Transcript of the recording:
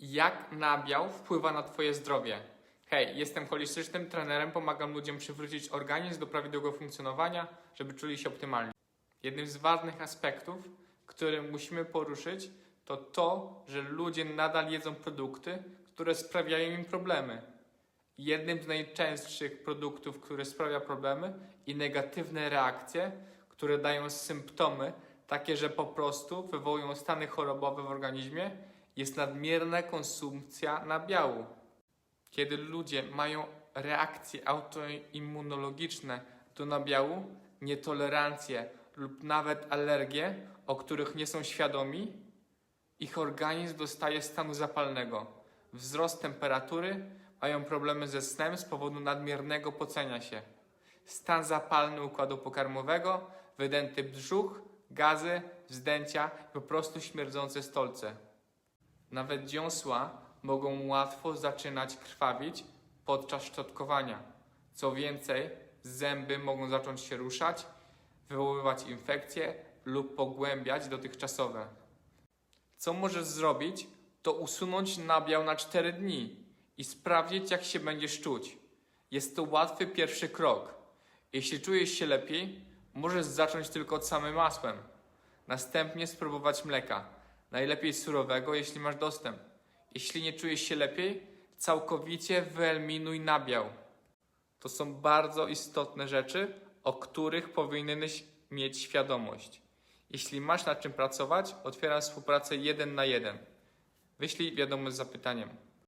Jak nabiał wpływa na Twoje zdrowie? Hej, jestem holistycznym trenerem, pomagam ludziom przywrócić organizm do prawidłowego funkcjonowania, żeby czuli się optymalnie. Jednym z ważnych aspektów, który musimy poruszyć, to to, że ludzie nadal jedzą produkty, które sprawiają im problemy. Jednym z najczęstszych produktów, które sprawia problemy i negatywne reakcje, które dają symptomy, takie, że po prostu wywołują stany chorobowe w organizmie, jest nadmierna konsumpcja nabiału. Kiedy ludzie mają reakcje autoimmunologiczne do nabiału, nietolerancje lub nawet alergie, o których nie są świadomi, ich organizm dostaje stanu zapalnego. Wzrost temperatury, mają problemy ze snem z powodu nadmiernego pocenia się. Stan zapalny układu pokarmowego, wydęty brzuch, gazy, wzdęcia i po prostu śmierdzące stolce. Nawet dziąsła mogą łatwo zaczynać krwawić podczas szczotkowania. Co więcej, zęby mogą zacząć się ruszać, wywoływać infekcje lub pogłębiać dotychczasowe. Co możesz zrobić, to usunąć nabiał na 4 dni i sprawdzić, jak się będziesz czuć. Jest to łatwy pierwszy krok. Jeśli czujesz się lepiej, możesz zacząć tylko od samym masłem. Następnie spróbować mleka, najlepiej surowego, jeśli masz dostęp. Jeśli nie czujesz się lepiej, całkowicie wyeliminuj nabiał. To są bardzo istotne rzeczy, o których powinieneś mieć świadomość. Jeśli masz nad czym pracować, otwieram współpracę jeden na jeden. Wyślij wiadomość z zapytaniem.